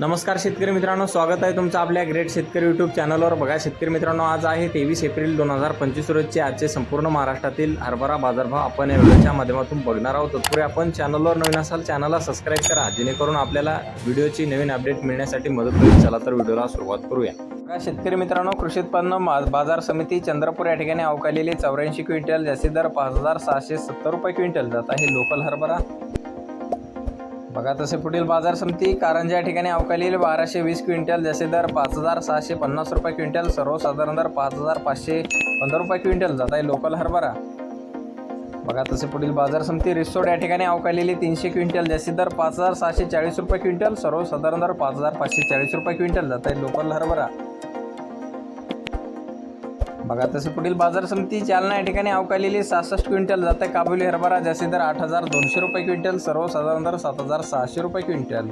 नमस्कार शेतकरी मित्रांनो स्वागत आहे तुमचं आपल्या ग्रेट शेतकरी यूट्यूब चॅनलवर बघा शेतकरी मित्रांनो आज आहे तेवीस एप्रिल दोन हजार पंचवीस रोजचे आजचे संपूर्ण महाराष्ट्रातील हरभरा बाजारभाव आपण या व्हिडिओच्या माध्यमातून बघणार आहोत. तत्पूर्वी आपण चॅनलवर नवीन असाल चॅनलला सबस्क्राईब करा. जेणेकरून आपल्याला व्हिडिओची नवीन अपडेट मिळण्यासाठी मदत होईल. चला तर व्हिडिओला सुरुवात करूया. बघा शेतकरी मित्रांनो कृषी उत्पन्न मा- बाजार समिती चंद्रपूर या ठिकाणी अवकालेले चौऱ्याऐंशी क्विंटल. जास्तीत दर पाच हजार सहाशे सत्तर रुपये क्विंटल. जात आहे लोकल हरभरा. बघा तसे पुढील बाजार समिती कारंजा या ठिकाणी अवकालेले बाराशे वीस क्विंटल जसे दर पाच हजार सहाशे पन्नास रुपये क्विंटल सर्वसाधारण दर पाच हजार पाचशे पंधरा रुपये क्विंटल. जात आहे लोकल हरभरा. बघा तसे पुढील बाजार समिती रिसोड या ठिकाणी अवकालेली तीनशे क्विंटल जसे दर पाच हजार सहाशे चाळीस रुपये क्विंटल सर्वसाधारण दर पाच हजार पाचशे चाळीस रुपये क्विंटल. जात आहे लोकल हरभरा. बघा तसे पुढील बाजार समिती जालना या ठिकाणी अवकालेली सहासष्ट क्विंटल जात. आहे काबुली हरभरा जास्तीत दर आठ हजार दोनशे रुपये क्विंटल सर्वसाधारण दर सात हजार सहाशे रुपये क्विंटल.